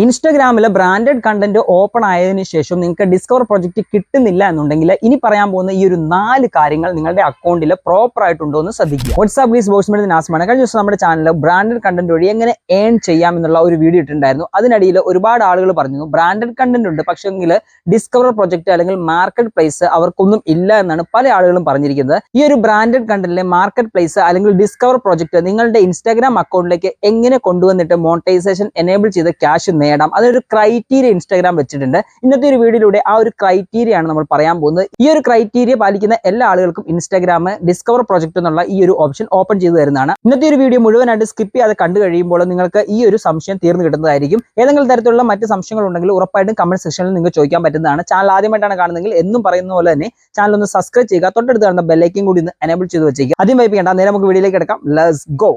ഇൻസ്റ്റഗ്രാമിൽ branded content open ആയതിനു ശേഷം നിങ്ങൾക്ക് ഡിസ്കവർ പ്രോജക്റ്റ് കിട്ടുന്നില്ല എന്നുണ്ടെങ്കിൽ ഇനി പറയാൻ പോകുന്ന ഈ ഒരു നാല് കാര്യങ്ങൾ നിങ്ങളുടെ അക്കൗണ്ടിൽ പ്രോപ്പർ ആയിട്ടുണ്ടോ എന്ന് ശ്രദ്ധിക്കുക. വാട്സ്ആപ്പ് ഗ്രീസ് ബോക്സ് മെഡിൽ നാസമാണ് കഴിഞ്ഞ ദിവസം നമ്മുടെ ചാനലിൽ ബ്രാൻഡഡ് കണ്ടന്റ് വഴി എങ്ങനെ ഏൺ ചെയ്യാം എന്നുള്ള ഒരു വീഡിയോ ഇട്ടിട്ടുണ്ടായിരുന്നു. അതിനിടയിൽ ഒരുപാട് ആളുകൾ പറഞ്ഞു ബ്രാൻഡഡ് കണ്ടന്റ് ഉണ്ട് പക്ഷെങ്കിൽ ഡിസ്കവർ പ്രോജക്റ്റ് അല്ലെങ്കിൽ മാർക്കറ്റ് പ്ലേസ് അവർക്കൊന്നും ഇല്ല എന്നാണ് പല ആളുകളും പറഞ്ഞിരിക്കുന്നത്. ഈ ഒരു ബ്രാൻഡഡ് കണ്ടന്റിലെ മാർക്കറ്റ് പ്ലേസ് അല്ലെങ്കിൽ ഡിസ്കവർ പ്രോജക്റ്റ് നിങ്ങളുടെ ഇൻസ്റ്റാഗ്രാം അക്കൗണ്ടിലേക്ക് എങ്ങനെ കൊണ്ടുവന്നിട്ട് മോണിറ്റൈസേഷൻ എനേബിൾ ചെയ്ത് ക്യാഷ് നേടാം. അതൊരു ക്രൈറ്റീരിയ ഇൻസ്റ്റാഗ്രാം വെച്ചിട്ടുണ്ട്. ഇന്നത്തെ ഒരു വീഡിയോയിലൂടെ ആ ഒരു ക്രൈറ്റീരിയ ആണ് നമ്മൾ പറയാൻ പോകുന്നത്. ഈ ഒരു ക്രൈറ്റീരിയ പാലിക്കുന്ന എല്ലാ ആളുകൾക്കും ഇൻസ്റ്റാഗ്രാം ഡിസ്കവർ പ്രോജക്റ്റ് എന്നുള്ള ഈ ഒരു ഓപ്ഷൻ ഓപ്പൺ ചെയ്തു തരുന്നതാണ്. ഇന്നത്തെ ഒരു വീഡിയോ മുഴുവനായിട്ട് സ്കിപ്പ് ചെയ്യാതെ കണ്ടു കഴിയുമ്പോൾ നിങ്ങൾക്ക് ഈ ഒരു സംശയം തീർന്നു കിട്ടുന്നതായിരിക്കും. ഏതെങ്കിലും തരത്തിലുള്ള മറ്റ് സംശയങ്ങൾ ഉണ്ടെങ്കിൽ ഉറപ്പായിട്ടും കമന്റ് സെക്ഷനിൽ നിങ്ങൾ ചോദിക്കാൻ പറ്റുന്നതാണ്. ചാനൽ ആദ്യമായിട്ടാണ് കാണുന്നതെങ്കിൽ എന്നും പറയുന്ന പോലെ തന്നെ ചാനൽ ഒന്ന് സബ്സ്ക്രൈബ് ചെയ്യുക. തൊട്ടടുത്ത് കാണുന്ന ബെല്ലൈക്കും കൂടി ഒന്ന് എനേബിൾ ചെയ്ത് വെച്ചേക്കുക. ആദ്യം വൈപ്പിക്കേണ്ട നേരെ നമുക്ക് വീഡിയോയിലേക്ക് എടുക്കാം ലെറ്റ്സ് ഗോ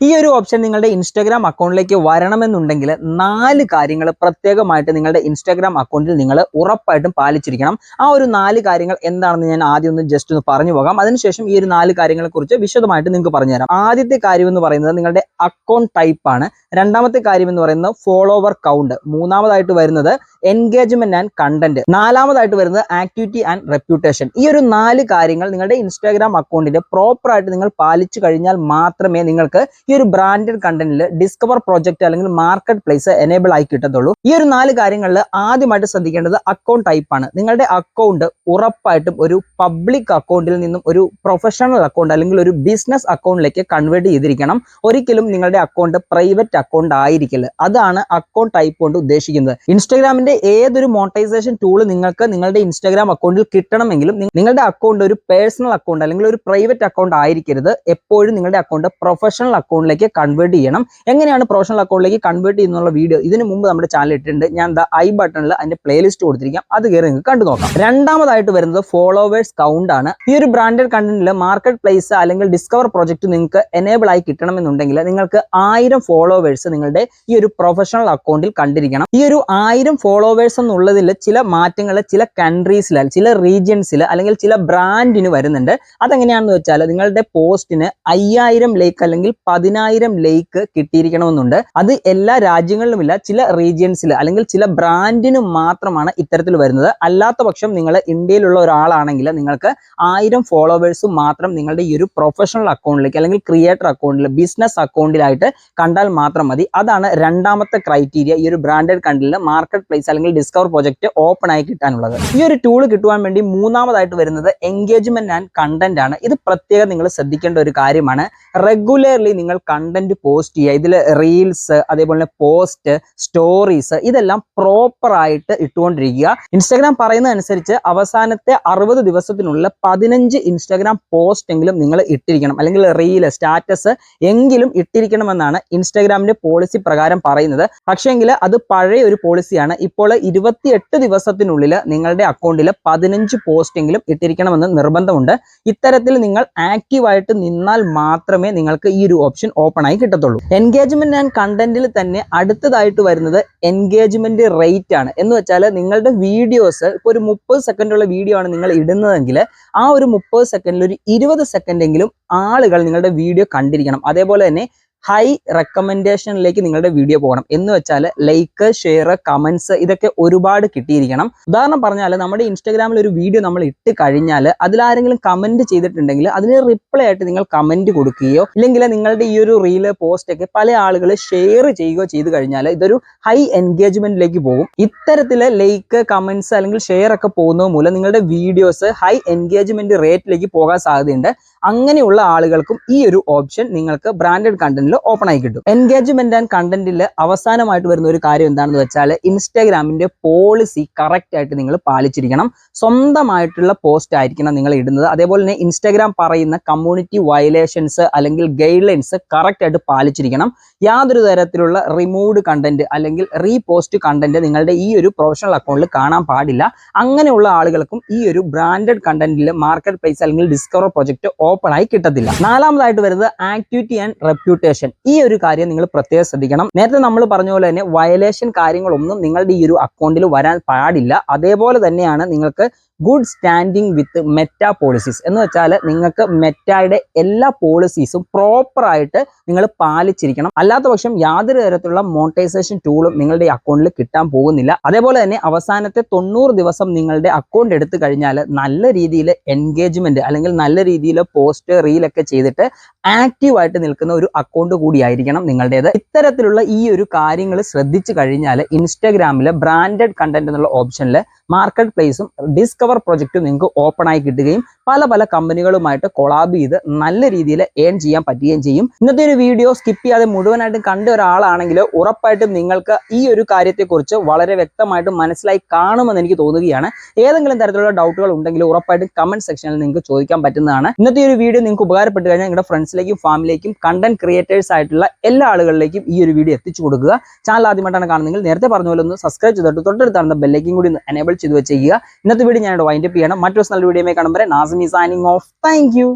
ഈ ഒരു ഓപ്ഷൻ നിങ്ങളുടെ ഇൻസ്റ്റാഗ്രാം അക്കൗണ്ടിലേക്ക് വരണമെന്നുണ്ടെങ്കിൽ നാല് കാര്യങ്ങൾ പ്രത്യേകമായിട്ട് നിങ്ങളുടെ ഇൻസ്റ്റാഗ്രാം അക്കൗണ്ടിൽ നിങ്ങൾ ഉറപ്പായിട്ടും പാലിച്ചിരിക്കണം. ആ ഒരു നാല് കാര്യങ്ങൾ എന്താണെന്ന് ഞാൻ ആദ്യം ഒന്ന് ജസ്റ്റ് ഒന്ന് പറഞ്ഞു പോകാം. അതിനുശേഷം ഈ ഒരു നാല് കാര്യങ്ങളെ കുറിച്ച് വിശദമായിട്ട് നിങ്ങൾക്ക് പറഞ്ഞുതരാം ആദ്യത്തെ കാര്യം എന്ന് പറയുന്നത് നിങ്ങളുടെ അക്കൗണ്ട് ടൈപ്പ് ആണ്. രണ്ടാമത്തെ കാര്യം എന്ന് പറയുന്നത് ഫോളോവർ കൗണ്ട് മൂന്നാമതായിട്ട് വരുന്നത് എൻഗേജ്മെന്റ് ആൻഡ് കണ്ടന്റ് നാലാമതായിട്ട് വരുന്നത് ആക്ടിവിറ്റി ആൻഡ് റെപ്യൂട്ടേഷൻ ഈ ഒരു നാല് കാര്യങ്ങൾ നിങ്ങളുടെ ഇൻസ്റ്റാഗ്രാം അക്കൗണ്ടിൽ പ്രോപ്പറായിട്ട് നിങ്ങൾ പാലിച്ചു കഴിഞ്ഞാൽ മാത്രമേ നിങ്ങൾക്ക് ഈ ഒരു ബ്രാൻഡഡ് കണ്ടന്റിൽ ഡിസ്കവർ പ്രോജക്റ്റ് അല്ലെങ്കിൽ മാർക്കറ്റ് പ്ലേസ് എനേബിൾ ആയി കിട്ടത്തുള്ളൂ. ഈ ഒരു നാല് കാര്യങ്ങളിൽ ആദ്യമായിട്ട് ശ്രദ്ധിക്കേണ്ടത് അക്കൗണ്ട് ടൈപ്പ് ആണ്. നിങ്ങളുടെ അക്കൗണ്ട് ഉറപ്പായിട്ടും ഒരു പബ്ലിക് അക്കൗണ്ടിൽ നിന്നും ഒരു പ്രൊഫഷണൽ അക്കൗണ്ട് അല്ലെങ്കിൽ ഒരു ബിസിനസ് അക്കൗണ്ടിലേക്ക് കൺവേർട്ട് ചെയ്തിരിക്കണം. ഒരിക്കലും നിങ്ങളുടെ അക്കൗണ്ട് പ്രൈവറ്റ് അക്കൗണ്ട് ആയിരിക്കില്ല അതാണ് അക്കൗണ്ട് ടൈപ്പ് കൊണ്ട് ഉദ്ദേശിക്കുന്നത്. ഇൻസ്റ്റാഗ്രാമിന്റെ ഏതൊരു മോണിറ്റൈസേഷൻ ടൂൾ നിങ്ങൾക്ക് നിങ്ങളുടെ ഇൻസ്റ്റാഗ്രാം അക്കൗണ്ടിൽ കിട്ടണമെങ്കിലും നിങ്ങളുടെ അക്കൗണ്ട് ഒരു പേഴ്സണൽ അക്കൗണ്ട് അല്ലെങ്കിൽ ഒരു പ്രൈവറ്റ് അക്കൗണ്ട് ആയിരിക്കരുത്. എപ്പോഴും നിങ്ങളുടെ അക്കൗണ്ട് പ്രൊഫഷണൽ അക്കൗണ്ടിലേക്ക് കൺവേർട്ട് ചെയ്യണം. എങ്ങനെയാണ് പ്രൊഫഷണൽ അക്കൗണ്ടിലേക്ക് കൺവേർട്ട് ചെയ്യുന്നുള്ള വീഡിയോ ഇതിന് മുമ്പ് നമ്മുടെ ചാനൽ ഇട്ടിട്ടുണ്ട്. ഞാൻ ദ ഐ ബട്ടണിൽ അതിന്റെ പ്ലേലിസ്റ്റ് കൊടുത്തിരിക്കാം. അത് കയറി നിങ്ങൾക്ക് കണ്ടു നോക്കാം. രണ്ടാമതായിട്ട് വരുന്നത് ഫോളോവേഴ്സ് കൗണ്ട് ആണ്. ഈ ഒരു ബ്രാൻഡഡ് കണ്ടന്റിൽ മാർക്കറ്റ് പ്ലേസ് അല്ലെങ്കിൽ ഡിസ്കവർ പ്രോജക്റ്റ് നിങ്ങൾക്ക് എനേബിൾ ആയി കിട്ടണമെന്നുണ്ടെങ്കിൽ നിങ്ങൾക്ക് ആയിരം ഫോളോവേഴ്സ് നിങ്ങളുടെ ഈ ഒരു പ്രൊഫഷണൽ അക്കൗണ്ടിൽ കണ്ടിരിക്കണം. ഈ ഒരു ആയിരം ഫോളോവേഴ്സ് എന്നുള്ളതിൽ ചില മാറ്റങ്ങൾ ചില കൺട്രീസിൽ ചില റീജിയൻസിൽ അല്ലെങ്കിൽ ചില ബ്രാൻഡിന് വരുന്നുണ്ട്. അതെങ്ങനെയാണെന്ന് വെച്ചാൽ നിങ്ങളുടെ പോസ്റ്റിന് അയ്യായിരം ലൈക്ക് അല്ലെങ്കിൽ പതിനായിരം ലേക്ക് കിട്ടിയിരിക്കണമെന്നുണ്ട്. അത് എല്ലാ രാജ്യങ്ങളിലുമില്ല. ചില റീജിയൻസിൽ അല്ലെങ്കിൽ ചില ബ്രാൻഡിന് മാത്രമാണ് ഇത്തരത്തിൽ വരുന്നത്. അല്ലാത്ത പക്ഷം നിങ്ങൾ ഇന്ത്യയിലുള്ള ഒരാളാണെങ്കിൽ നിങ്ങൾക്ക് ആയിരം ഫോളോവേഴ്സ് മാത്രം നിങ്ങളുടെ ഈ ഒരു പ്രൊഫഷണൽ അക്കൗണ്ടിലേക്ക് അല്ലെങ്കിൽ ക്രിയേറ്റർ അക്കൗണ്ടിൽ ബിസിനസ് അക്കൗണ്ടിലായിട്ട് കണ്ടാൽ മാത്രം മതി. അതാണ് രണ്ടാമത്തെ ക്രൈറ്റീരിയ ഈ ഒരു ബ്രാൻഡഡ് കണ്ടിൽ മാർക്കറ്റ് പ്ലേസ് അല്ലെങ്കിൽ ഡിസ്കവർ പ്രോജക്റ്റ് ഓപ്പൺ ആയി കിട്ടാനുള്ളത്. ഈ ഒരു ടൂൾ കിട്ടുവാൻ വേണ്ടി മൂന്നാമതായിട്ട് വരുന്നത് എൻഗേജ്മെന്റ് ആൻഡ് കണ്ടന്റ് ആണ്. ഇത് പ്രത്യേകം നിങ്ങൾ ശ്രദ്ധിക്കേണ്ട ഒരു കാര്യമാണ്. റെഗുലർലി നിങ്ങൾ കണ്ടന്റ് പോസ്റ്റ് ചെയ്യുക. ഇതിൽ റീൽസ് അതേപോലെ പോസ്റ്റ് സ്റ്റോറീസ് ഇതെല്ലാം പ്രോപ്പർ ആയിട്ട് ഇട്ടുകൊണ്ടിരിക്കുക. ഇൻസ്റ്റാഗ്രാം പറയുന്ന അനുസരിച്ച് അവസാനത്തെ അറുപത് ദിവസത്തിനുള്ള പതിനഞ്ച് ഇൻസ്റ്റാഗ്രാം പോസ്റ്റ് എങ്കിലും നിങ്ങൾ ഇട്ടിരിക്കണം. അല്ലെങ്കിൽ റീൽ സ്റ്റാറ്റസ് എങ്കിലും ഇട്ടിരിക്കണമെന്നാണ് ഇൻസ്റ്റാഗ്രാമിന്റെ പോളിസി പ്രകാരം പറയുന്നത്. പക്ഷേങ്കിൽ അത് പഴയ ഒരു പോളിസിയാണ് ഇപ്പോൾ ഇരുപത്തിയെട്ട് ദിവസത്തിനുള്ളിൽ നിങ്ങളുടെ അക്കൗണ്ടിൽ പതിനഞ്ച് പോസ്റ്റ് എങ്കിലും ഇട്ടിരിക്കണമെന്ന് നിർബന്ധമുണ്ട്. ഇത്തരത്തിൽ നിങ്ങൾ ആക്റ്റീവായിട്ട് നിന്നാൽ മാത്രമേ നിങ്ങൾക്ക് ഈ ഒരു ഓപ്ഷൻ ഓപ്പൺ ആയി കിട്ടത്തുള്ളൂ. എൻഗേജ്മെന്റ് ആൻഡ് കണ്ടന്റിൽ തന്നെ അടുത്തതായിട്ട് വരുന്നത് എൻഗേജ്മെന്റ് റേറ്റ് ആണ്. എന്ന് വെച്ചാൽ നിങ്ങളുടെ വീഡിയോസ് ഇപ്പോൾ ഒരു മുപ്പത് സെക്കൻഡുള്ള വീഡിയോ ആണ് നിങ്ങൾ ഇടുന്നതെങ്കിൽ ആ ഒരു മുപ്പത് സെക്കൻഡിൽ ഒരു ഇരുപത് സെക്കൻഡെങ്കിലും ആളുകൾ നിങ്ങളുടെ വീഡിയോ കണ്ടിരിക്കണം. അതേപോലെ തന്നെ ഹൈ റെക്കമെൻഡേഷനിലേക്ക് നിങ്ങളുടെ വീഡിയോ പോകണം. എന്ന് വെച്ചാൽ ലൈക്ക് ഷെയർ കമൻസ് ഇതൊക്കെ ഒരുപാട് കിട്ടിയിരിക്കണം. ഉദാഹരണം പറഞ്ഞാൽ നമ്മുടെ ഇൻസ്റ്റാഗ്രാമിൽ ഒരു വീഡിയോ നമ്മൾ ഇട്ട് കഴിഞ്ഞാൽ അതിലാരെങ്കിലും കമന്റ് ചെയ്തിട്ടുണ്ടെങ്കിൽ അതിന് റിപ്ലൈ ആയിട്ട് നിങ്ങൾ കമന്റ് കൊടുക്കുകയോ ഇല്ലെങ്കിൽ നിങ്ങളുടെ ഈ ഒരു റീൽ പോസ്റ്റൊക്കെ പല ആളുകൾ ഷെയർ ചെയ്യുകയോ ചെയ്ത് കഴിഞ്ഞാൽ ഇതൊരു ഹൈ എൻഗേജ്മെന്റിലേക്ക് പോകും. ഇത്തരത്തിൽ ലൈക്ക് കമൻസ് അല്ലെങ്കിൽ ഷെയർ ഒക്കെ പോകുന്നത് മൂലം നിങ്ങളുടെ വീഡിയോസ് ഹൈ എൻഗേജ്മെന്റ് റേറ്റിലേക്ക് പോകാൻ സാധ്യതയുണ്ട്. അങ്ങനെയുള്ള ആളുകൾക്കും ഈ ഒരു ഓപ്ഷൻ നിങ്ങൾക്ക് ബ്രാൻഡഡ് കണ്ടന്റിൽ ഓപ്പൺ ആയി കിട്ടും. എൻഗേജ്മെന്റ് ആൻഡ് കണ്ടന്റിൽ അവസാനമായിട്ട് വരുന്ന ഒരു കാര്യം എന്താണെന്ന് വെച്ചാൽ ഇൻസ്റ്റാഗ്രാമിന്റെ പോളിസി കറക്റ്റ് ആയിട്ട് നിങ്ങൾ പാലിച്ചിരിക്കണം. സ്വന്തമായിട്ടുള്ള പോസ്റ്റ് ആയിരിക്കണം നിങ്ങൾ ഇടുന്നത്. അതേപോലെ തന്നെ ഇൻസ്റ്റാഗ്രാം പറയുന്ന കമ്മ്യൂണിറ്റി വയലേഷൻസ് അല്ലെങ്കിൽ ഗൈഡ് ലൈൻസ് കറക്റ്റ് ആയിട്ട് പാലിച്ചിരിക്കണം. യാതൊരു തരത്തിലുള്ള റിമൂവ്ഡ് കണ്ടന്റ് അല്ലെങ്കിൽ റീപോസ്റ്റ് കണ്ടന്റ് നിങ്ങളുടെ ഈ ഒരു പ്രൊഫഷണൽ അക്കൗണ്ടിൽ കാണാൻ പാടില്ല. അങ്ങനെയുള്ള ആളുകൾക്കും ഈ ഒരു ബ്രാൻഡഡ് കണ്ടന്റിൽ മാർക്കറ്റ് പ്ലേസ് അല്ലെങ്കിൽ ഡിസ്കവർ പ്രൊജക്ട് ഓപ്പൺ ആയി കിട്ടത്തില്ല. നാലാമതായിട്ട് വരുന്നത് ആക്ടിവിറ്റി ആൻഡ് റെപ്യൂട്ടേഷൻ ഈ ഒരു കാര്യം നിങ്ങൾ പ്രത്യേകം ശ്രദ്ധിക്കണം. നേരത്തെ നമ്മൾ പറഞ്ഞ പോലെ തന്നെ വയലേഷൻ കാര്യങ്ങളൊന്നും നിങ്ങളുടെ ഈ ഒരു അക്കൗണ്ടിൽ വരാൻ പാടില്ല. അതേപോലെ തന്നെയാണ് നിങ്ങൾക്ക് good standing with Meta policies എന്ന് വെച്ചാൽ നിങ്ങൾക്ക് മെറ്റയുടെ എല്ലാ പോളിസീസും പ്രോപ്പർ ആയിട്ട് നിങ്ങൾ പാലിച്ചിരിക്കണം. അല്ലാത്ത പക്ഷം യാതൊരു തരത്തിലുള്ള മോണിറ്റൈസേഷൻ ടൂളും നിങ്ങളുടെ അക്കൗണ്ടിൽ കിട്ടാൻ പോകുന്നില്ല. അതേപോലെ തന്നെ അവസാനത്തെ തൊണ്ണൂറ് ദിവസം നിങ്ങളുടെ അക്കൗണ്ട് എടുത്തു കഴിഞ്ഞാൽ നല്ല രീതിയിൽ എൻഗേജ്മെന്റ് അല്ലെങ്കിൽ നല്ല രീതിയിൽ പോസ്റ്റ് റീലൊക്കെ ചെയ്തിട്ട് ആക്റ്റീവായിട്ട് നിൽക്കുന്ന ഒരു അക്കൗണ്ട് കൂടിയായിരിക്കണം നിങ്ങളുടേത്. ഇത്തരത്തിലുള്ള ഈ ഒരു കാര്യങ്ങൾ ശ്രദ്ധിച്ചു കഴിഞ്ഞാൽ ഇൻസ്റ്റാഗ്രാമിലെ ബ്രാൻഡഡ് കണ്ടന്റ് എന്നുള്ള ഓപ്ഷനിൽ മാർക്കറ്റ് പ്ലേസും ഡിസ്കവർ പ്രൊജക്റ്റും നിങ്ങൾക്ക് ഓപ്പൺ ആയി കിട്ടുകയും പല പല കമ്പനികളുമായിട്ട് കൊളാബ് ചെയ്ത് നല്ല രീതിയിൽ ഏൺ ചെയ്യാൻ പറ്റുകയും ചെയ്യും. ഇന്നത്തെ ഒരു വീഡിയോ സ്കിപ്പ് ചെയ്യാതെ മുഴുവനായിട്ടും കണ്ട ഒരാളാണെങ്കിൽ ഉറപ്പായിട്ടും നിങ്ങൾക്ക് ഈ ഒരു കാര്യത്തെക്കുറിച്ച് വളരെ വ്യക്തമായിട്ട് മനസ്സിലായി കാണുമെന്ന് എനിക്ക് തോന്നുകയാണ്. ഏതെങ്കിലും തരത്തിലുള്ള ഡൗട്ടുകൾ ഉണ്ടെങ്കിൽ ഉറപ്പായിട്ടും കമന്റ് സെക്ഷനിൽ നിങ്ങൾക്ക് ചോദിക്കാൻ പറ്റുന്നതാണ്. ഇന്നത്തെ ഒരു വീഡിയോ നിങ്ങൾക്ക് ഉപകാരപ്പെട്ട് കഴിഞ്ഞാൽ നിങ്ങളുടെ ഫ്രണ്ട്സിലേക്കും ഫാമിലേക്കും കണ്ടന്റ് ക്രിയേറ്റേഴ്സ് ആയിട്ടുള്ള എല്ലാ ആളുകളിലേക്കും ഈ ഒരു വീഡിയോ എത്തിച്ചു കൊടുക്കുക. ചാനൽ ആദ്യമായിട്ടാണ് കാണുന്നെങ്കിൽ നേരത്തെ പറഞ്ഞ പോലെ ഒന്ന് സബ്സ്ക്രൈബ് ചെയ്തിട്ട് തൊട്ടടുത്താണ് ബെല്ലേക്കും കൂടി ഒന്ന് എനേബിൾ ചെയ്ത് വെച്ചേക്കുക ഇന്നത്തെ വീഡിയോ ഞാനിവിടെ വൈൻഡപ്പ് ചെയ്യണം. മറ്റൊരു നല്ല വീഡിയോ കാണുമ്പോൾ നാസമി സൈനിങ് ഓഫ് താങ്ക്